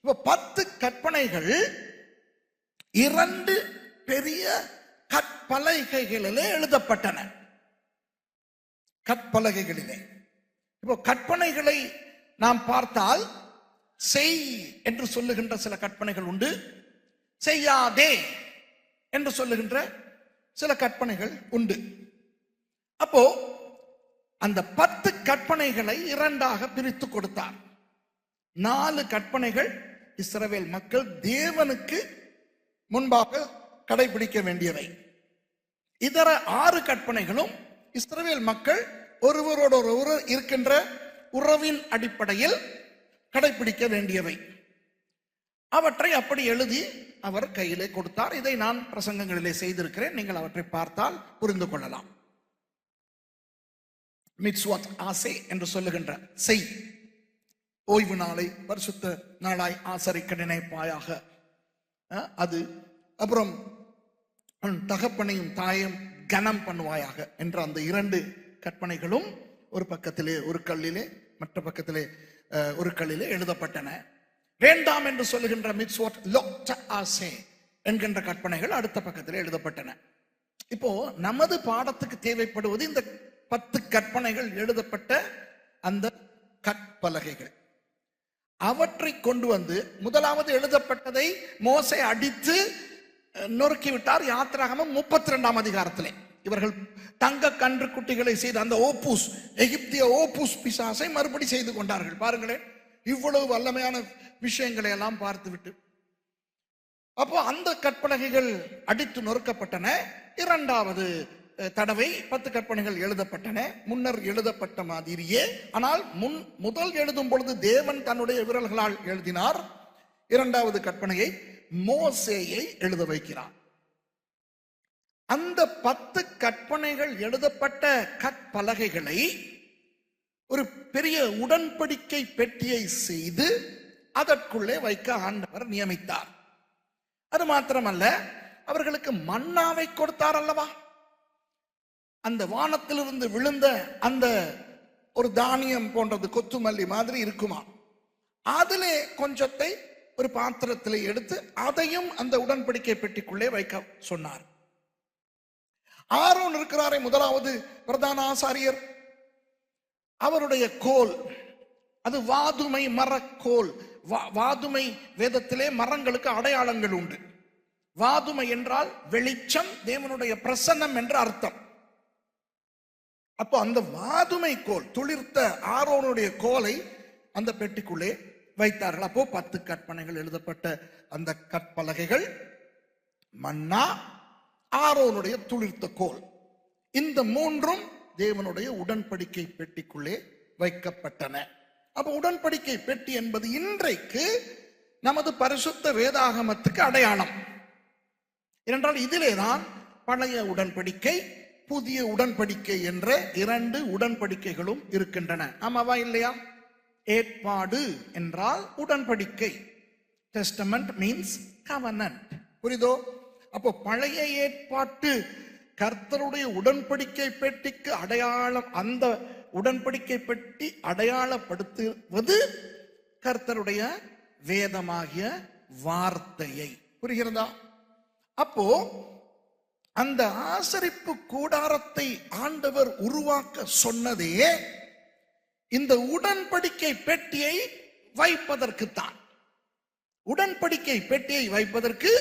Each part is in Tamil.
இப்ப பத்து கற்பனைகள் இரண்டு பெரிய கற்பலகைகளிலே எழுதப்பட்டன. கற்பலகைகளிலே. இப்போ கற்பனைகளை நாம் பார்த்தால் செய் என்று சொல்லுகின்ற சில கற்பனைகள் உண்டு. செய்யாதே என்று சொல்லுகின்ற சில கற்பனைகள் உண்டு. அப்போ அந்த பத்து கற்பனைகளை இரண்டாக பிரித்து கொடுத்தார். நாலு கற்பனைகள் இஸ்ரவேல் மக்கள் தேவனுக்கு முன்பாக கடைபிடிக்க வேண்டியவை. இதர ஆறு கற்பனைகளும் இஸ்ரவேல் மக்கள் ஒருவரோட ஒருவர் இருக்கின்ற உறவின் அடிப்படையில் கடைபிடிக்க வேண்டியவை. அவற்றை அப்படி எழுதி அவர் கையிலே கொடுத்தார். இதை நான் பிரசங்கங்களிலே செய்திருக்கிறேன். நீங்கள் அவற்றை பார்த்தால் புரிந்து கொள்ளலாம். மிட்ஸ்வாத் ஆசை என்று சொல்லுகின்ற செய். ஓய்வு நாளை பரிசுத்த நாளாய் ஆசரிக்க நினைப்பாயாக அது அப்புறம் தகப்பனையும் தாயும் கனம் பண்ணுவாயாக என்ற அந்த இரண்டு கற்பனைகளும் ஒரு பக்கத்திலே ஒரு கல்லிலே மற்ற பக்கத்திலே ஒரு கல்லிலே எழுதப்பட்டன. வேண்டாம் என்று சொல்லுகின்ற மிட்ஸ்வாட் லொக்ட ஆசே என்கின்ற கற்பனைகள் அடுத்த பக்கத்தில் எழுதப்பட்டன. இப்போ நமது பாடத்துக்கு தேவைப்படுவது இந்த பத்து கற்பனைகள் எழுதப்பட்ட அந்த கற்பலகைகள். அவற்றை கொண்டு வந்து முதலாவது எழுதப்பட்டதை மோசை அடித்து நொறுக்கிவிட்டார். நொறுக்கி யாத்திராகமம் முப்பத்தி ரெண்டாம் அதிகாரத்திலே. இவர்கள் தங்க கன்று குட்டிகளை செய்த அந்த ஓப்பூஸ் எகிப்திய ஓப்பூஸ் பிசாசை மறுபடி செய்து கொண்டார்கள். பாருங்களேன் இவ்வளவு வல்லமையான விஷயங்களை எல்லாம் பார்த்துவிட்டு. அப்போ அந்த கற்பலகைகள் அடித்து நொறுக்கப்பட்டன. இரண்டாவது தடவை பத்து கற்பனைகள் எழுதப்பட்டன. முன்னர் எழுதப்பட்ட மாதிரியே. ஆனால் முன் முதல் எழுதும் பொழுது தேவன் தன்னுடைய விரல்களால் எழுதினார். இரண்டாவது கற்பனையை மோசேயை எழுத வைக்கிறார். அந்த பத்து கற்பனைகள் எழுதப்பட்ட கற்பலகைகளை ஒரு பெரிய உடன்படிக்கை பெட்டியை செய்து அதற்குள்ளே வைக்க ஆண்டவர் நியமித்தார். அது மாத்திரமல்ல அவர்களுக்கு மன்னாவை கொடுத்தார் அல்லவா? அந்த வானத்திலிருந்து விழுந்த அந்த ஒரு தானியம் போன்றது கொத்துமல்லி மாதிரி இருக்குமா? அதிலே கொஞ்சத்தை ஒரு பாத்திரத்தில் எடுத்து அதையும் அந்த உடன்படிக்கை பெட்டிக்குள்ளே வைக்க சொன்னார். ஆரோன் இருக்கிறாரே முதலாவது பிரதான ஆசாரியர். அவருடைய கோல் அது வாதுமை மரக்கோல். வா- வாதுமை வேதத்திலே மரங்களுக்கு அடையாளங்கள் உண்டு. வாதுமை என்றால் வெளிச்சம் தேவனுடைய பிரசன்னம் என்ற அர்த்தம். அப்போ அந்த வாதுமை கோல் துளிர்த்த ஆரோனுடைய கோலை அந்த பெட்டிக்குள்ளே வைத்தார்கள். அப்போ பத்து கற்பனைகள் எழுதப்பட்ட அந்த கற்பலகைகள் மன்னா ஆரோனுடைய துளிர்த்த கோல். இந்த மூன்றும் தேவனுடைய உடன்படிக்கை பெட்டிக்குள்ளே வைக்கப்பட்டன. அப்ப உடன்படிக்கை பெட்டி என்பது இன்றைக்கு நமது பரிசுத்த வேதாகமத்துக்கு அடையாளம். ஏனென்றால் இதிலே தான் பழைய உடன்படிக்கை புதிய உடன்படிக்கை என்ற இரண்டு உடன்படிக்கைகளும் இருக்கின்றன. ஆமாவா இல்லையா? ஏற்பாடு என்றால் உடன்படிக்கை. டெஸ்டமெண்ட் மீன்ஸ் கவனன்ட் புரிதோ? அப்போ பழைய ஏற்பாட்டு கர்த்தருடைய உடன்படிக்கை பெட்டிக்கு அடையாளம் அந்த உடன்படிக்கை பெட்டி அடையாளப்படுத்துவது கர்த்தருடைய வேதமாகிய வார்த்தையை. புரிகிறதா? அப்போ அந்த ஆசரிப்பு கூடாரத்தை ஆண்டவர் உருவாக்க சொன்னதே இந்த உடன்படிக்கை பெட்டியை வைப்பதற்குத்தான். உடன்படிக்கை பெட்டியை வைப்பதற்கு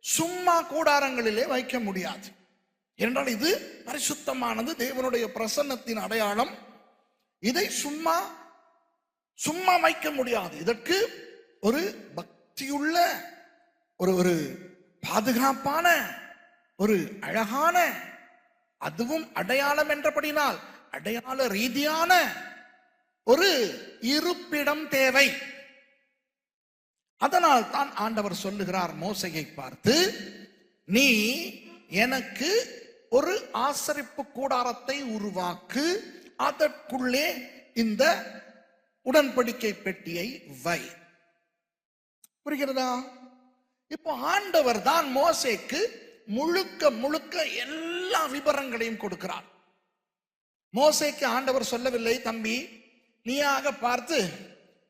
சும்மா கூடாரங்களிலே வைக்க முடியாது. என்றால் இது பரிசுத்தமானது தேவனுடைய பிரசன்னத்தின் அடையாளம். இதை சும்மா சும்மா வைக்க முடியாது. இதற்கு ஒரு பக்தியுள்ள ஒரு ஒரு பாதுகாப்பான ஒரு அழகான அதுவும் அடையாளம் என்றபடினால் அடையாள ரீதியான ஒரு இருப்பிடம் தேவை. அதனால் தான் ஆண்டவர் சொல்லுகிறார் மோசையை பார்த்து நீ எனக்கு ஒரு ஆசரிப்பு கூடாரத்தை உருவாக்கு அதற்குள்ளே இந்த உடன்படிக்கை பெட்டியை வை. புரிகிறதா? இப்போ ஆண்டவர் தான் மோசைக்கு முழுக்க முழுக்க எல்லா விபரங்களையும் கொடுக்கிறார். மோசைக்கு ஆண்டவர் சொல்லவில்லை தம்பி நீயாக பார்த்து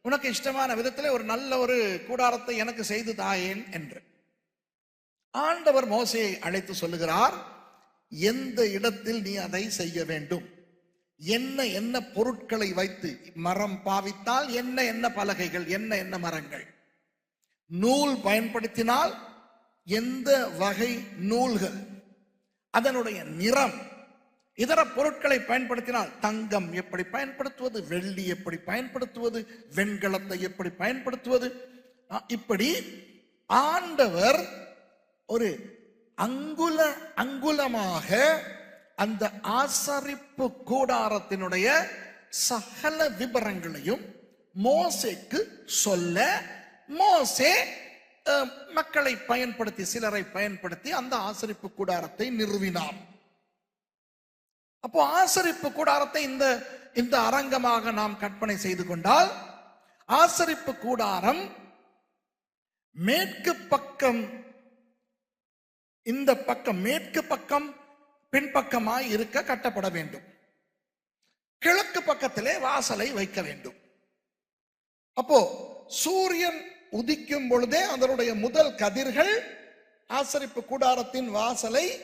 உனக்கு இஷ்டமான விதத்திலே ஒரு நல்ல ஒரு கூடாரத்தை எனக்கு செய்து தாயேன் என்று. ஆண்டவர் மோசையை அழைத்து சொல்லுகிறார் எந்த இடத்தில் நீ அதை செய்ய வேண்டும்? என்ன என்ன பொருட்களை வைத்து மரம் பாவித்தால் என்ன என்ன பலகைகள் என்ன என்ன மரங்கள்? நூல் பயன்படுத்தினால் எந்த வகை நூல்கள்? அதனுடைய நிறம். இதர பொருட்களை பயன்படுத்தினால் தங்கம் எப்படி பயன்படுத்துவது? வெள்ளி எப்படி பயன்படுத்துவது? வெண்கலத்தை எப்படி பயன்படுத்துவது? இப்படி ஆண்டவர் ஒரு அங்குல அங்குலமாக அந்த ஆசரிப்பு கூடாரத்தினுடைய சகல விபரங்களையும் மோசேக்கு சொல்ல மோசே மக்களை பயன்படுத்தி சிலரை பயன்படுத்தி அந்த ஆசரிப்பு கூடாரத்தை நிறுவினார். அப்போ ஆசரிப்பு கூடாரத்தை இந்த இந்த அரங்கமாக நாம் கற்பனை செய்து கொண்டால் ஆசரிப்பு கூடாரம் மேற்கு பக்கம் இந்த பக்கம் மேற்கு பக்கம் பின்பக்கமாய் இருக்க கட்டப்பட வேண்டும். கிழக்கு பக்கத்திலே வாசலை வைக்க வேண்டும். அப்போ சூரியன் உதிக்கும் பொழுதே அதனுடைய முதல் கதிர்கள் ஆசரிப்பு கூடாரத்தின் வாசலை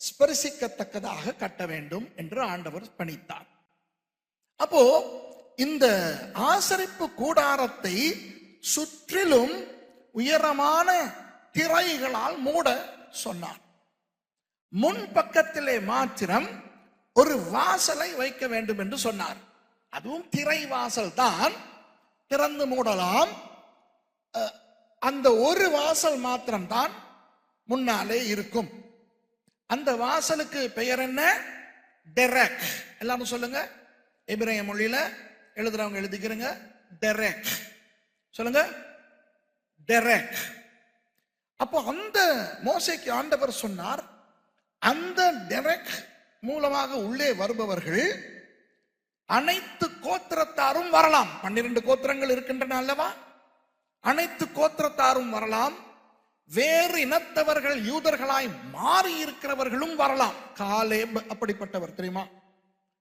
ஸ்பரிசிக்கத்தக்கதாக கட்ட வேண்டும் என்று ஆண்டவர் பணித்தார். அப்போ இந்த ஆசரிப்பு கூடாரத்தை சுற்றிலும் உயரமான திரைகளால் மூட சொன்னார். முன் பக்கத்திலே மாத்திரம் ஒரு வாசலை வைக்க வேண்டும் என்று சொன்னார். அதுவும் திரை வாசல் தான் திறந்து மூடலாம். அந்த ஒரு வாசல் மாத்திரம்தான் முன்னாலே இருக்கும். அந்த வாசலுக்கு பெயர் என்ன? டெரக். எல்லாரும் சொல்லுங்க. எபிரேய மொழியில எழுதுறவங்க எழுதிக்கிறங்க. டெரக். சொல்லுங்க. டெரக். அப்போ அந்த மோசைக்கு ஆண்டவர் சொன்னார் அந்த டெரக் மூலமாக உள்ளே வருபவர்கள் அனைத்து கோத்திரத்தாரும் வரலாம். பன்னிரண்டு கோத்திரங்கள் இருக்கின்றன அல்லவா? அனைத்து கோத்திரத்தாரும் வரலாம். வேறு இனத்தவர்கள் யூதர்களாய் மாறி இருக்கிறவர்களும் வரலாம். காலேப் அப்படிப்பட்டவர் தெரியுமா?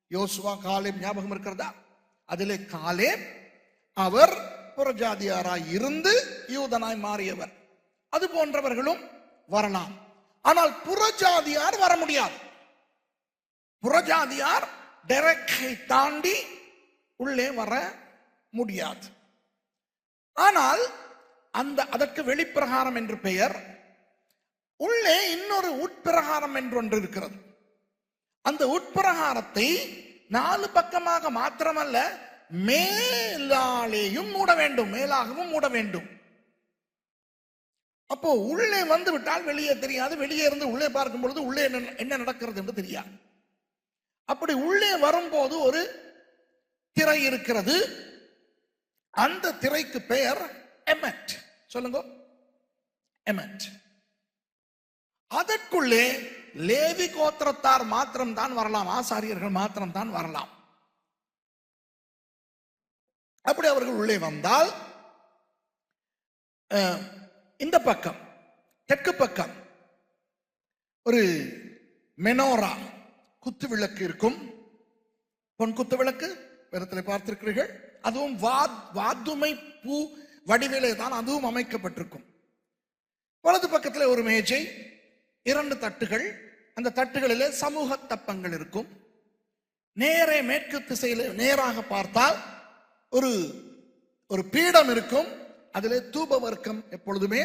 யோசுவா காலேப் ஞாபகம் இருக்கிறதா? அதிலே காலேப் அவர் புறஜாதியாராய் இருந்து யூதனாய் மாறியவர். அது போன்றவர்களும் வரலாம். ஆனால் புறஜாதியார் வர முடியாது. புறஜாதியார் டெரக்கை தாண்டி உள்ளே வர முடியாது. ஆனால் அந்த அதற்கு வெளிப்பிரகாரம் என்று பெயர் உள்ளே இன்னொரு உட்பிரகாரம் என்று ஒன்று இருக்கிறது. அந்த உட்பிரகாரத்தை நாலு பக்கமாக மாத்திரமல்ல மேலாலேயும் மூட வேண்டும் மேலாகவும் மூட வேண்டும். அப்போ உள்ளே வந்து விட்டால் வெளியே தெரியாது வெளியே இருந்து உள்ளே பார்க்கும் பொழுது உள்ளே என்ன என்ன நடக்கிறது என்று தெரியாது. அப்படி உள்ளே வரும்போது ஒரு திரை இருக்கிறது அந்த திரைக்கு பெயர் எமெட் சொல்லுங்க. எமெட் அதற்குள்ளே லேவி கோத்திரத்தார் மாத்திரம் தான் வரலாம் ஆசாரியர்கள் மாத்திரம் தான் வரலாம். அப்படி அவர்கள் உள்ளே வந்தால் இந்த பக்கம் தெற்கு பக்கம் ஒரு மெனோரா குத்து விளக்கு இருக்கும். பொன் குத்து விளக்கு வேறத்தில் பார்த்திருக்கிறீர்கள். அதுவும் வாத் வாத்துமை பூ வடிவிலே தான் அதுவும் அமைக்கப்பட்டிருக்கும். வலது பக்கத்தில் ஒரு மேஜை இரண்டு தட்டுகள் அந்த தட்டுகளிலே சமூக தப்பங்கள் இருக்கும். நேரே மேற்கு திசையில் நேராக பார்த்தால் ஒரு ஒரு பீடம் இருக்கும். அதிலே தூப வர்க்கம் எப்பொழுதுமே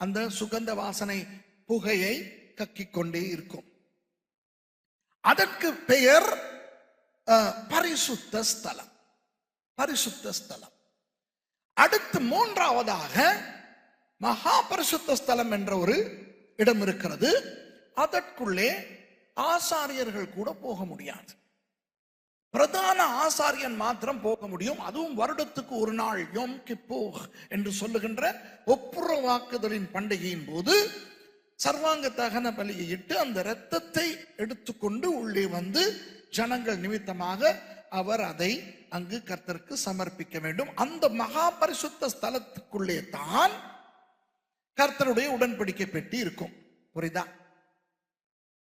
அந்த சுகந்த வாசனை புகையை கக்கிக் கொண்டே இருக்கும். அதற்கு பெயர் அஹ், பரிசுத்த ஸ்தலம். பரிசுத்த ஸ்தலம். அடுத்து மூன்றாவதாக மகா பரிசுத்த ஸ்தலம் என்ற ஒரு இடம் இருக்கிறது. அதற்குள்ளே ஆசாரியர்கள் கூட போக முடியாது. பிரதான ஆசாரியன் மாத்திரம் போக முடியும். அதுவும் வருடத்துக்கு ஒரு நாள் யோம் கிப்போ என்று சொல்லுகின்ற ஒப்புரவாக்குதலின் பண்டிகையின் போது சர்வாங்க தகன பலியை இட்டு அந்த இரத்தத்தை எடுத்துக்கொண்டு உள்ளே வந்து ஜனங்கள் நிமித்தமாக அவர் அதை அங்கு கர்த்தருக்கு சமர்ப்பிக்க வேண்டும். அந்த மகா பரிசுத்த ஸ்தலத்துக்குள்ளே தான் கர்த்தருடைய உடன்படிக்கை பெட்டி இருக்கும். புரியுதா?